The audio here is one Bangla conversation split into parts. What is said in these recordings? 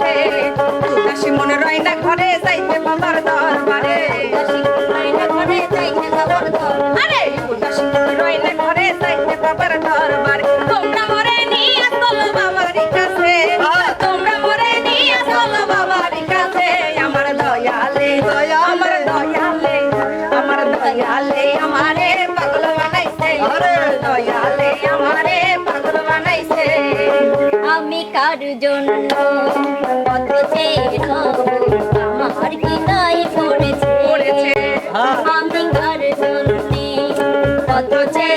গেছে দাসী মনে রয় না ঘরে, যাইতে বাবার দরবারে। আরে দাসী মনে রয় না ঘরে, যাইতে বাবার দরবারে। তোমরা মরে নিয়ে চলো আমার দয়ালে, আমারে পাগল বানাইছে। দয়ালে তোমার জন্য কত যে আমার হৃদয় পড়েছে হ্যাঁ। আমি কার জন্য কত যে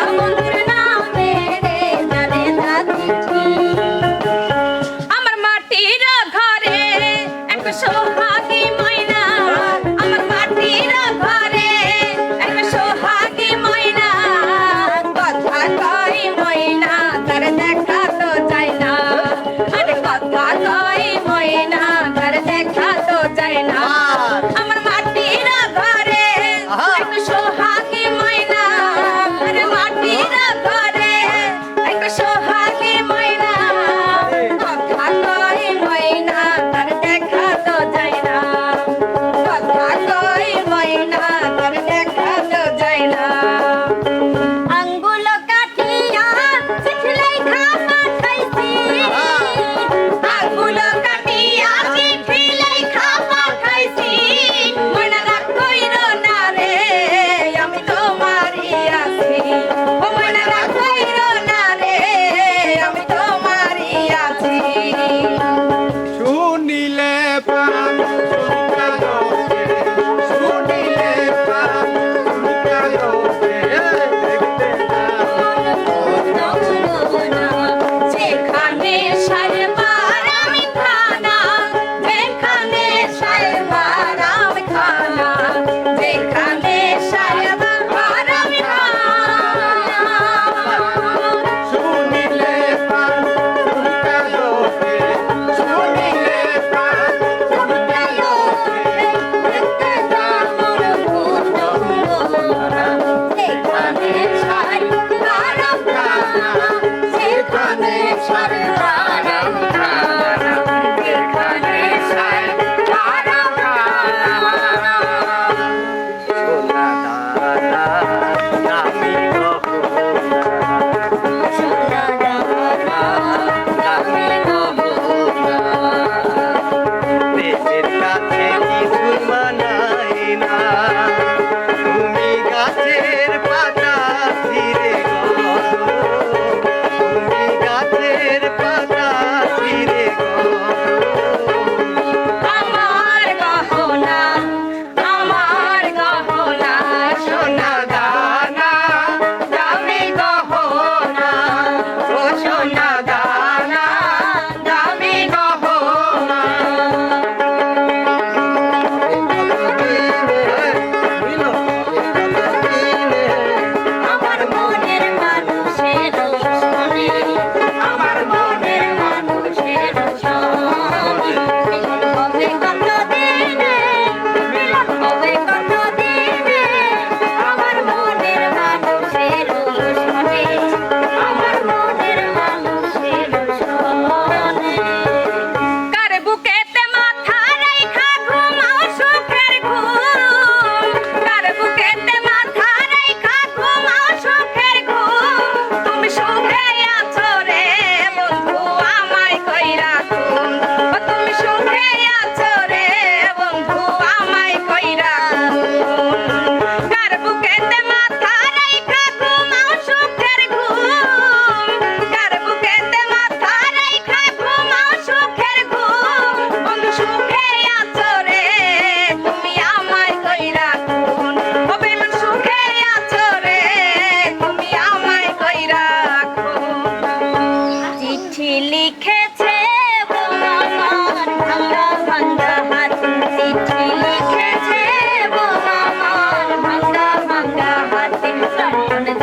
Ramon. Thank you. Shabbat.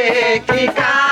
দেখি কানার